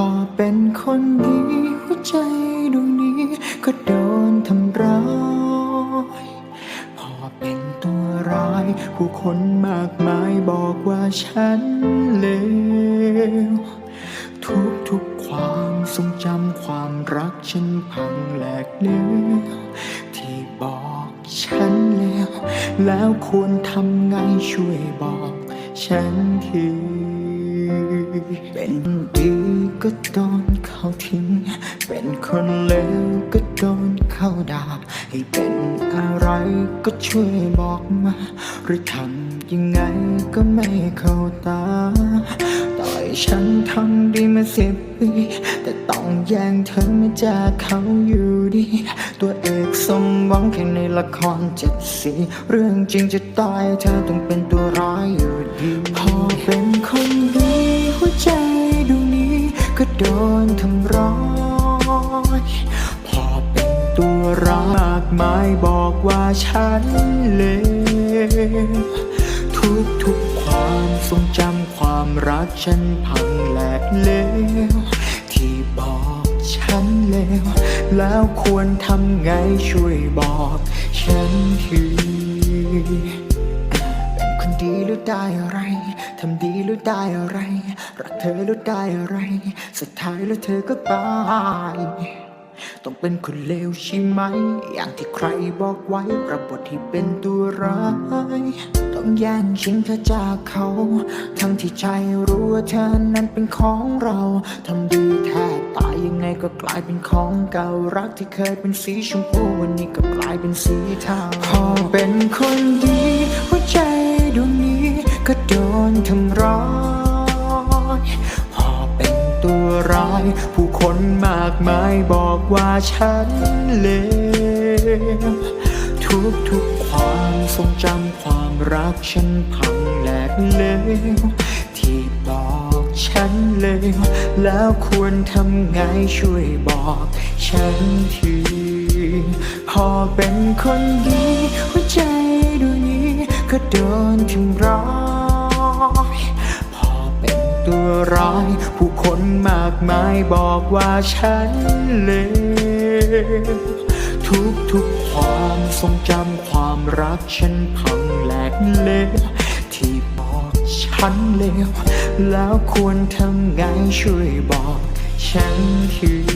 พอเป็นคนดีหัวใจดวงนี้ก็โดนทำร้าย พอเป็นตัวร้าย ผู้คนมากมายบอกว่าฉันเลว ทุกทุกความทรงจำความรักฉันพังแหลกเลี้ยวที่บอกฉันแล้ว แล้วควรทำไงช่วยบอกฉันที เป็นดีก็โดนเขาทิ้ง เป็นคนเลวก็โดนเขาด่า ให้เป็นอะไรก็ช่วยบอกมา หรือทำยังไงก็ไม่เข้าตา ต่อยฉันทำดีมาสิบปี แต่ต้องแย่งเธอมาจากเขาอยู่ดี ตัวเอกสมหวังแค่ในละครเจ็ดสี เรื่องจริงจะตายเธอต้องเป็นตัวร้ายอยู่ดี พอเป็นคน โดนทำร้ายพอเป็นตัวร้ายมากมายบอกว่าฉันเลวทุกทุกความทรงจำความรักฉันพังแหลกเลวที่บอกฉันเลวแล้วควรทำไงช่วยบอกฉันที เป็นคนดีแล้วได้อะไร ทำดีแล้วได้อะไร รักเธอแล้วได้อะไร สุดท้ายแล้วเธอก็ตาย ต้องเป็นคนเลวใช่ไหม อย่างที่ใครบอกไว้ประบทที่เป็นตัวร้าย ต้องแย่งชิงเธอจากเขา ทั้งที่ใจรู้ว่าเธอนั้นเป็นของเรา ทำดีแทบตายยังไงก็กลายเป็นของเก่ารักที่เคยเป็นสีชมพูวันนี้ก็กลายเป็นสีเทาพอเป็นคนดีหัวใจ ก็โดนทำร้ายพอเป็นตัวร้าย ผู้คนมากมายบอกว่าฉันเลวทุกทุกความทรงจำความรักฉันพังแหลกเลวที่บอกฉันเลวแล้วควรทำไงช่วยบอก ฉันทีพอเป็นคนดีหัวใจดวงนี้ก็โดนทำร้ายพอเป็น ตัวร้าย ผู้คนมากมายบอกว่าฉันเลวทุกทุกความทรงจำความรักฉันพังแหลกเลวที่บอกฉันเลวแล้วควรทำไงช่วยบอกฉันที